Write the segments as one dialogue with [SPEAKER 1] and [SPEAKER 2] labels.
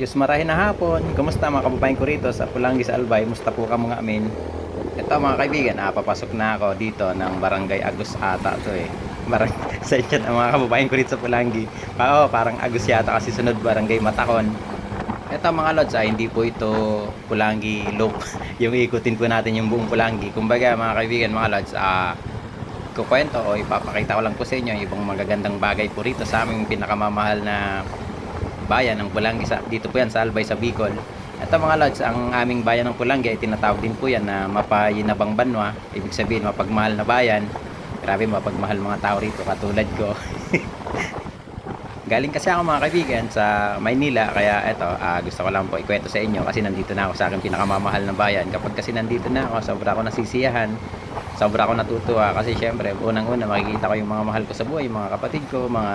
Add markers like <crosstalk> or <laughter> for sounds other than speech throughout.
[SPEAKER 1] Diyos marahin na hapon. Kumusta mga kababayan ko rito sa Pulangi sa Albay? Musta po ka mga amin? Ito mga kaibigan, ah, papasok na ako dito ng Barangay Agus ata to eh. Barang <laughs> sa inyo ang mga kababayan ko rito sa Pulangi. Pa, oh, parang Agus yata kasi sunod Barangay Matakon. Ito mga lods, ah, hindi po ito Pulangi look. <laughs> yung ikutin po natin yung buong Pulangi. Kumbaga mga kaibigan, mga lods, ah, kukwento o ipapakita ko lang po sa inyo yung ibang magagandang bagay po rito sa aming pinakamamahal na bayan ng Pulangi sa, dito po yan sa Albay sa Bicol. Ito mga lods ang aming bayan ng Pulangi ay tinatawag din po yan na mapayinabang banwa. Ibig sabihin mapagmahal na bayan. Grabe mapagmahal mga tao rito katulad ko <laughs> galing kasi ako mga kaibigan sa Maynila kaya eto ah, gusto ko lang po ikwento sa inyo kasi nandito na ako sa aking pinakamamahal na bayan kapag kasi nandito na ako sobra ako nasisiyahan sobra ako natutuwa kasi syempre unang-una makikita ko yung mga mahal ko sa buhay, yung mga kapatid ko, mga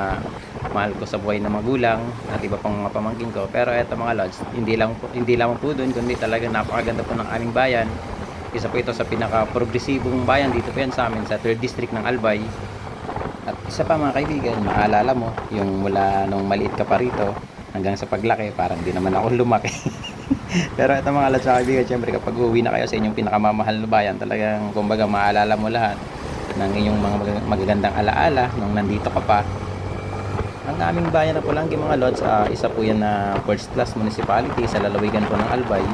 [SPEAKER 1] mahal ko sa buhay na magulang at iba pang mga pamangkin ko. Pero eto mga lods, hindi lang po, hindi lamang po doon kundi talaga napakaganda po ng aming bayan. Isa po ito sa pinaka-progresibong bayan dito po yan sa amin sa 3rd district ng Albay. At isa pa mga kaibigan, maalala mo yung mula nung maliit ka pa rito hanggang sa paglaki, parang di naman ako lumaki. <laughs> Pero ito mga lads mga kaibigan, syempre kapag uwi na kayo sa inyong pinakamamahal na bayan, talagang kumbaga maalala mo lahat ng inyong mga mag- magagandang alaala nung nandito ka pa. Ang aming bayan na Pulangi mga lods, ah, isa po yan na first class municipality sa lalawigan po ng Albay.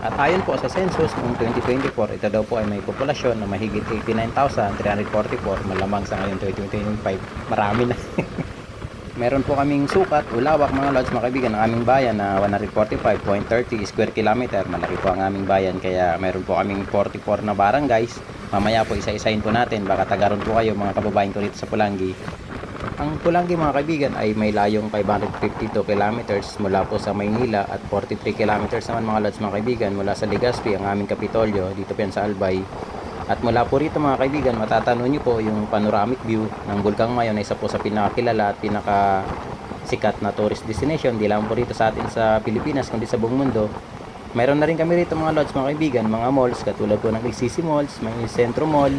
[SPEAKER 1] At ayon po sa census noong 2024, ito daw po ay may populasyon na mahigit 89,344 malamang sa ngayon 2025. Marami na. <laughs> Meron po kaming sukat, ulawak mga lods, mga kaibigan, ng aming bayan na 145.30 square kilometer. Malaki po ang aming bayan kaya meron po kaming 44 na barangays. Mamaya po isa-isahin po natin, baka tagaron po kayo mga kababayan ko rito sa Pulangi. Ang Pulangi mga kaibigan ay may layong 552 kilometers mula po sa Maynila at 43 kilometers naman mga lods mga kaibigan mula sa Legazpi ang aming kapitolyo dito po yan sa Albay. At mula po rito mga kaibigan, matatano nyo po yung panoramic view ng Bulkang Mayon na isa po sa pinakakilala at pinaka sikat na tourist destination. Di lang po rito sa atin sa Pilipinas, kundi sa buong mundo. Mayroon na rin kami rito mga lodge mga kaibigan, mga malls katulad po ng XCC Malls, may Centro Mall,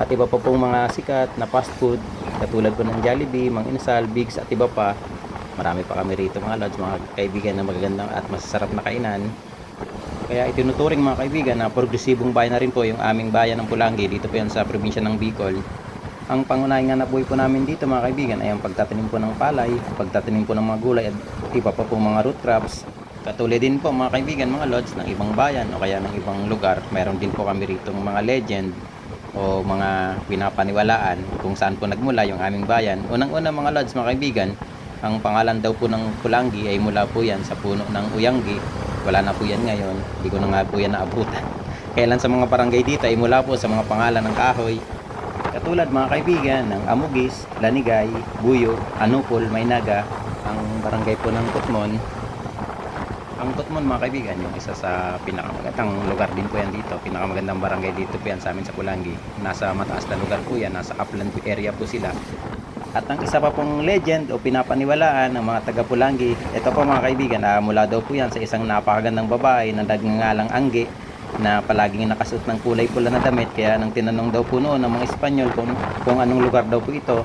[SPEAKER 1] at iba pa pong mga sikat na fast food katulad po ng Jollibee, Mang Inasal, Bigs at iba pa. Marami pa kami rito mga lodge, mga kaibigan na magagandang at masasarap na kainan. Kaya itinuturing mga kaibigan na progresibong bayan na rin po yung aming bayan ng Pulangi dito po yan sa probinsya ng Bicol. Ang pangunahing nga nabuhay po namin dito mga kaibigan ay ang pagtatanim po ng palay, pagtatanim po ng mga gulay at iba pa po mga root crops. Katulad din po mga kaibigan, mga lodge ng ibang bayan o kaya ng ibang lugar. Meron din po kami rito mga legend o mga pinapaniwalaan kung saan po nagmula yung aming bayan. Unang-una mga lodge mga kaibigan, ang pangalan daw po ng Pulangi ay mula po yan sa puno ng Uyanggi. Wala na po yan ngayon. Hindi ko na nga po yan naabutan. <laughs> Kailan sa mga barangay dito ay mula po sa mga pangalan ng kahoy. Katulad mga kaibigan ng Amugis, Lanigay, Buyo, Anupol, Maynaga, ang barangay po ng Kutmon. Ang Kutmon mga kaibigan, yung isa sa pinakamagandang lugar din po yan dito. Pinakamagandang barangay dito po yan sa amin sa Pulangi. Nasa mataas na lugar po yan, nasa upland area po sila. At ang isa pa pong legend o pinapaniwalaan ng mga taga Pulangi, ito po mga kaibigan, ah, mula daw po yan sa isang napakagandang babae na nagngangalang Angge na palaging nakasuot ng kulay pula na damit kaya nang tinanong daw po noon ng mga Espanyol kung, kung anong lugar daw po ito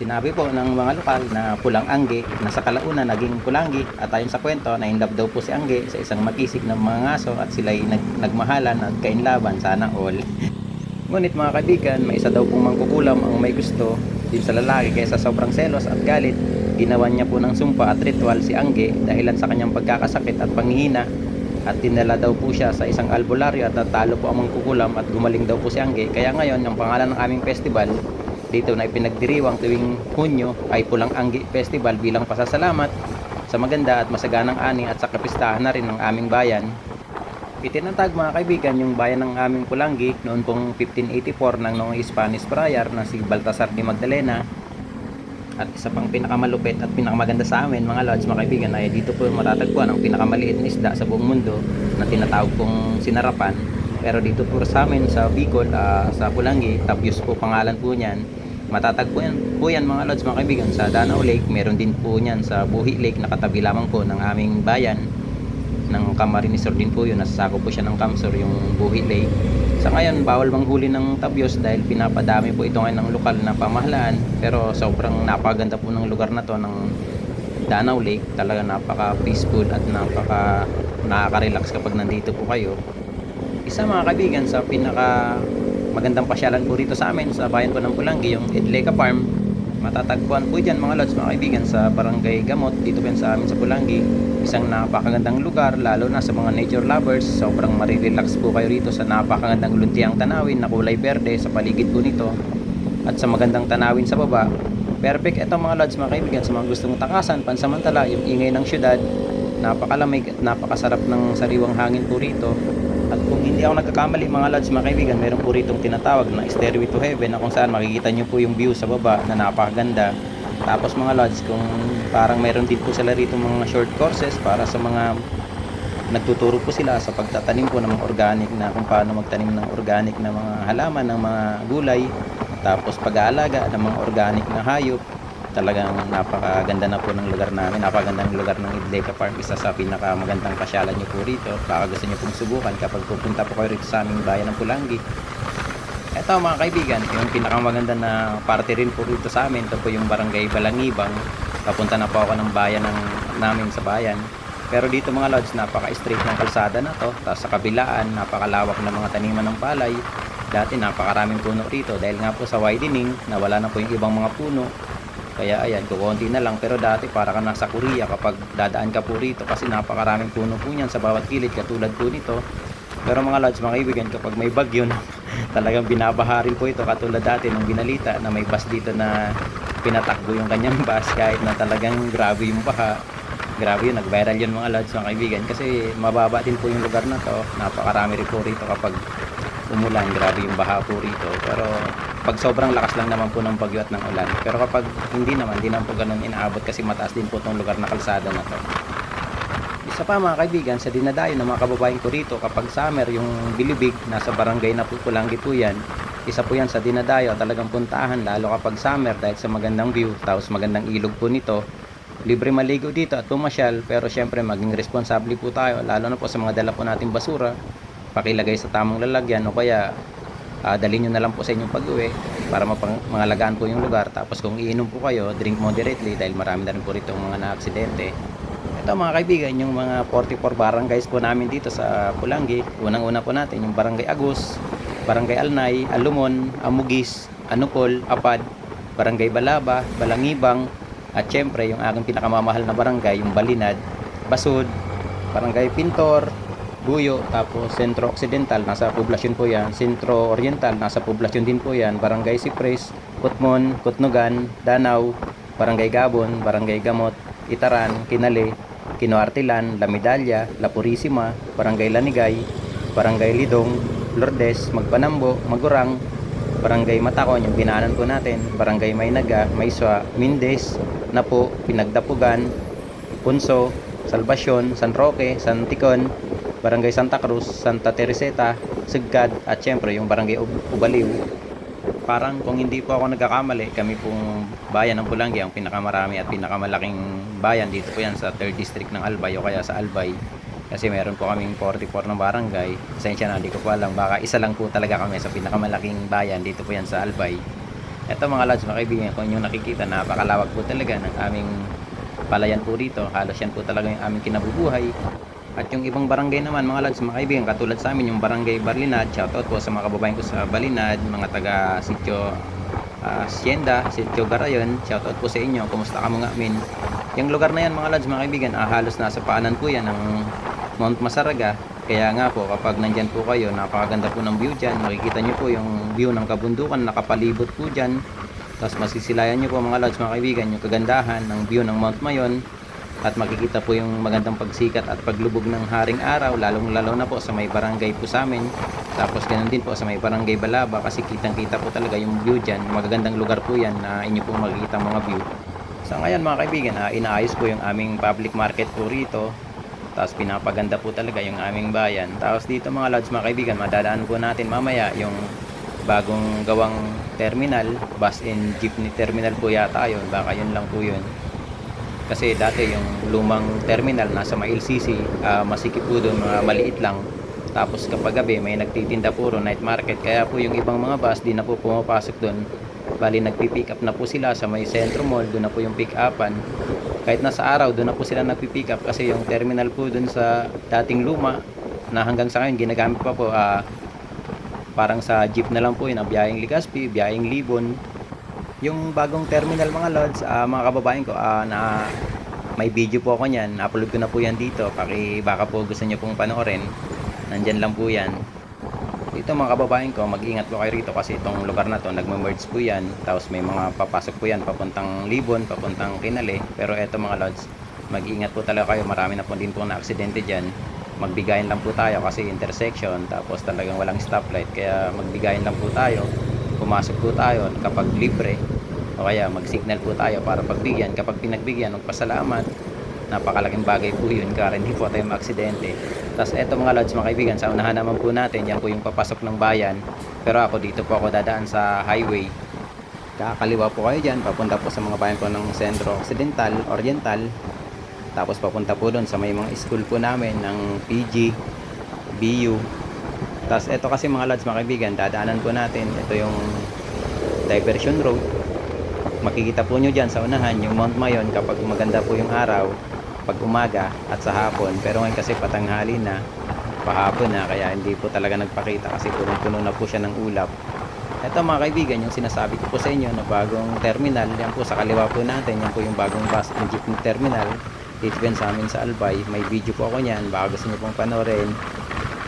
[SPEAKER 1] sinabi po ng mga lokal na pulang Angge na sa kalauna naging Pulangi at ayon sa kwento na inlove daw po si Angge sa isang makisig ng mga ngaso at sila'y nag, nagmahalan at kainlaban sana all <laughs> Ngunit mga kaibigan, may isa daw pong mangkukulam ang may gusto din sa lalaki kaysa sobrang selos at galit. Ginawa niya po ng sumpa at ritual si Angge dahilan sa kanyang pagkakasakit at panghihina at dinala daw po siya sa isang albularyo at natalo po ang mangkukulam at gumaling daw po si Angge. Kaya ngayon, ang pangalan ng aming festival dito na ipinagdiriwang tuwing Hunyo ay Pulang Angge Festival bilang pasasalamat sa maganda at masaganang ani at sa kapistahan na rin ng aming bayan. Itinatag mga kaibigan yung bayan ng aming Pulangi noon pong 1584 ng noong Spanish friar na si Baltasar de Magdalena. At isa pang pinakamalupit at pinakamaganda sa amin mga lords mga kaibigan ay dito po matatagpuan ang pinakamaliit na isda sa buong mundo na tinatawag pong sinarapan pero dito po sa amin sa Bicol ah, sa Pulangi Tabios po pangalan po niyan. Matatagpuan po yan mga lords mga kaibigan. Sa Danao Lake meron din po niyan. Sa Buhi Lake nakatabi lamang po ng aming bayan ng Camarines Sur din po yun. Nasasako po siya ng Camsor yung Buhi Lake. Sa ngayon bawal manghuli ng tabyos dahil pinapadami po ito ngayon ng lokal na pamahalaan. Pero sobrang napaganda po ng lugar na to ng Danau Lake. Talaga napaka peaceful at napaka nakaka-relax kapag nandito po kayo. Isa mga kaibigan sa pinaka magandang pasyalan po rito sa amin sa bayan po ng Pulangi, yung Idleca Farm. Matatagpuan po dyan mga lods, mga kaibigan sa Barangay Gamot, dito po sa amin sa Pulangi. Isang napakagandang lugar, lalo na sa mga nature lovers. Sobrang marirelax po kayo rito sa napakagandang luntiang tanawin na kulay berde sa paligid po nito. At sa magandang tanawin sa baba. Perfect ito mga lods, mga kaibigan, sa mga gustong takasan, pansamantala, yung ingay ng syudad, napakalamig at napakasarap ng sariwang hangin po rito. At kung hindi ako nagkakamali mga lads, mga kaibigan, meron po rito tinatawag na Stairway to Heaven na kung saan makikita nyo po yung view sa baba na napakaganda. Tapos mga lads, kung parang meron din po sila rito mga short courses para sa mga nagtuturo po sila sa pagtatanim po ng organic na kung paano magtanim ng organic na mga halaman, ng mga gulay. Tapos pag-aalaga ng mga organic na hayop talagang napakaganda na po ng lugar namin napakaganda ng lugar ng Idleca Park isa sa pinakamagandang pasyalan nyo po rito. Baka gusto nyo pong subukan kapag pupunta po kayo rito sa aming bayan ng Pulangi. Eto mga kaibigan yung pinakamaganda na parte rin po rito sa amin ito po yung barangay Balangibang. Papunta na po ako ng bayan ng, namin sa bayan. Pero dito mga lods napaka straight ng kalsada na to. Tapos sa kabilaan napakalawak ng mga taniman ng palay. Dati napakaraming puno rito. Dahil nga po sa widening nawala na po yung ibang mga puno kaya ayan, kukunti na lang. Pero dati para ka nasa Korea kapag dadaan ka po rito kasi napakaraming puno po niyan sa bawat kilid katulad po nito. Pero mga lods, mga kaibigan, kapag may bagyo na <laughs> talagang binabaha rin po ito katulad dati nung binalita na may bus dito na pinatakbo yung kanyang <laughs> bus kahit na talagang grabe yung baha. Grabe yun, nag-viral yun mga lods, mga kaibigan kasi mababa din po yung lugar na to. Napakarami rin po rito kapag umulan, grabe yung baha po rito. Pero pag sobrang lakas lang naman po ng bagyo at ng ulan. Pero kapag hindi naman, hindi naman po ganun inaabot kasi mataas din po itong lugar na kalsada na to. Isa pa mga kaibigan, sa dinadayo ng mga kababayan ko rito kapag summer, yung bilibig, nasa barangay na po Pulangi po yan. Isa po yan sa dinadayo, talagang puntahan lalo kapag summer dahil sa magandang view, tapos magandang ilog po nito. Libre maligo dito at pumasyal, pero syempre maging responsable po tayo, lalo na po sa mga dala po nating basura. Pakilagay sa tamang lalagyan o kaya uh, dalhin nyo na lang po sa inyong pag-uwi para mapang, mangalagaan po yung lugar. Tapos kung iinom po kayo, drink moderately dahil marami na rin po rito mga na-aksidente. Ito mga kaibigan, yung mga 44 barangays po namin dito sa Pulangi. Unang-una po natin yung Barangay Agus, Barangay Alnay, Alumon, Amugis, Anupol, Apad, Barangay Balaba, Balangibang, at syempre yung aking pinakamamahal na barangay, yung Balinad, Basud, Barangay Pintor, Buyo, tapos Sentro Occidental, nasa poblasyon po yan. Sentro Oriental, nasa poblasyon din po yan. Barangay Sipres, Kutmon, Kutnugan, Danau, Barangay Gabon, Barangay Gamot, Itaran, Kinale, Kinuartilan, La Medalla, La Purisima, Barangay Lanigay, Barangay Lidong, Lourdes, Magpanambo, Magurang, Barangay Matakon, yung binaanan po natin, Barangay Maynaga, Mayswa, Mindes, Napo, Pinagdapugan, Punso, Salvacion, San Roque, San Ticon, Barangay Santa Cruz, Santa Teresita, Sigad, at syempre yung Barangay Ub- Ubaliw. Parang kung hindi po ako nagkakamali, kami pong bayan ng Pulangi ang pinakamarami at pinakamalaking bayan dito po yan sa 3rd district ng Albay o kaya sa Albay. Kasi meron po kaming 44 ng barangay. Pasensya na, hindi ko po alam. Baka isa lang po talaga kami sa pinakamalaking bayan dito po yan sa Albay. Ito mga lads, mga kaibigan, kung yung nakikita, napakalawak po talaga ng aming palayan po rito. Halos yan po talaga yung aming kinabubuhay. At yung ibang barangay naman mga lads, mga kaibigan, katulad sa amin yung barangay Barlinad, shoutout po sa mga kababayan ko sa Balinad, mga taga Sitio uh, Sitio Garayon, shoutout po sa inyo, kumusta ka mga amin. Yung lugar na yan mga lads, mga kaibigan, ah, halos nasa paanan po yan ng Mount Masaraga. Kaya nga po, kapag nandyan po kayo, napakaganda po ng view dyan. Makikita nyo po yung view ng kabundukan, nakapalibot po dyan. Tapos masisilayan nyo po mga lads, mga kaibigan, yung kagandahan ng view ng Mount Mayon at makikita po yung magandang pagsikat at paglubog ng haring araw lalong lalo na po sa may barangay po sa amin. Tapos ganun din po sa may barangay Balaba kasi kitang kita po talaga yung view dyan. Magagandang lugar po yan na inyo pong makikita mga view. So ngayon mga kaibigan uh, inaayos po yung aming public market po rito. Tapos pinapaganda po talaga yung aming bayan. Tapos dito mga lads mga kaibigan madadaan po natin mamaya yung bagong gawang terminal. Bus and jeepney terminal po yata yun. Baka yun lang po yun kasi dati yung lumang terminal nasa may LCC uh, masikip po doon mga maliit lang Tapos kapag gabi may nagtitinda puro night market. Kaya po yung ibang mga bus di na po pumapasok doon. Bali nagpi-pick up na po sila sa may Centro Mall, doon na po yung pick upan. Kahit nasa araw, doon na po sila nagpi-pick up kasi yung terminal po doon sa dating luma na hanggang sa ngayon ginagamit pa po ah, parang sa jeep na lang po yun, ang biyaheng Ligaspi, biyaheng Libon. Yung bagong terminal mga lods, ah, mga kababayan ko, ah, na may video po ako niyan, upload ko na po yan dito. Paki baka po gusto niyo pong panoorin. Nandyan lang po yan. Dito mga kababayan ko, mag-ingat po kayo rito kasi itong lugar na to, nagme-merge po yan. Tapos may mga papasok po yan, papuntang Libon, papuntang Kinale. Pero eto mga lods, mag-ingat po talaga kayo. Marami na po din po na aksidente dyan. Magbigayin lang po tayo kasi intersection, tapos talagang walang stoplight. Kaya magbigayin lang po tayo. Pumasok po tayo kapag libre. O kaya mag-signal po tayo para pagbigyan. Kapag pinagbigyan, magpasalamat. Napakalaking bagay po yun kaya hindi po tayo maaksidente. Tapos eto mga lods, mga kaibigan, sa unahan naman po natin, yan po yung papasok ng bayan. Pero ako dito po ako dadaan sa highway. Kakaliwa po kayo dyan, papunta po sa mga bayan po ng Sentro Occidental, Oriental. Tapos papunta po doon sa may mga school po namin ng PG, BU. Tapos eto kasi mga lods, mga kaibigan, dadaanan po natin. Ito yung diversion road. Makikita po nyo dyan sa unahan yung Mount Mayon kapag maganda po yung araw pag umaga at sa hapon. Pero ngayon kasi patanghali na pahapon na kaya hindi po talaga nagpakita kasi punong-puno na po siya ng ulap. Ito mga kaibigan yung sinasabi ko po sa inyo na bagong terminal yan po sa kaliwa po natin yan po yung bagong bus and jeepney terminal. Dito sa amin sa Albay. May video po ako niyan. Baka gusto nyo pong panoorin.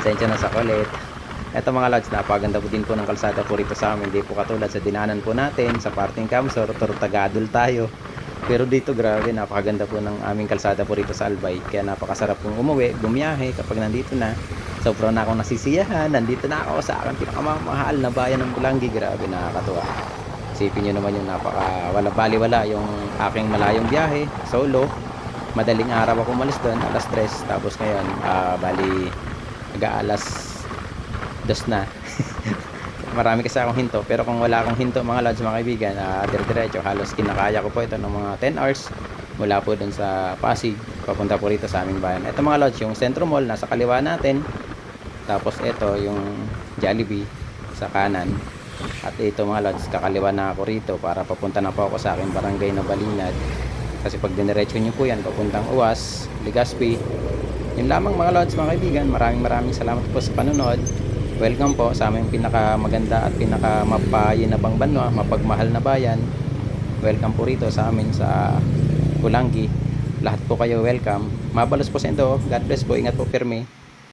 [SPEAKER 1] Sensya na sa kulit ito mga lads, napaganda po din po ng kalsada po rito sa amin. Hindi po katulad sa dinanan po natin, sa parting Camsor, Tortagadol tayo. Pero dito grabe, napakaganda po ng aming kalsada po rito sa Albay. Kaya napakasarap pong umuwi, bumiyahe kapag nandito na. Sobrang na akong nasisiyahan, nandito na ako sa aking pinakamamahal na bayan ng Bulangi. Grabe, nakakatuwa. Isipin nyo naman yung napaka wala baliwala yung aking malayong biyahe, solo. Madaling araw ako umalis doon, alas 3. Tapos ngayon, ah, bali, aga-alas dos na. <laughs> Marami kasi akong hinto, pero kung wala akong hinto mga lods, mga kaibigan, uh, dire-diretso, halos kinakaya ko po ito ng mga 10 hours mula po dun sa Pasig, papunta po rito sa aming bayan. Ito mga lods, yung Centro Mall, nasa kaliwa natin. Tapos ito, yung Jollibee sa kanan. At ito mga lods, kakaliwa na ako rito para papunta na po ako sa aking barangay na Balinad. Kasi pag diniretso nyo po yan, papuntang Uwas, Legazpi. Yun lamang mga lods, mga kaibigan. Maraming maraming salamat po sa panonood. Welcome po sa aming pinakamaganda at pinakamapayinabang banwa, mapagmahal na bayan. Welcome po rito sa amin sa Pulangi. Lahat po kayo welcome. Mabalos po sa inyo. God bless po. Ingat po firme.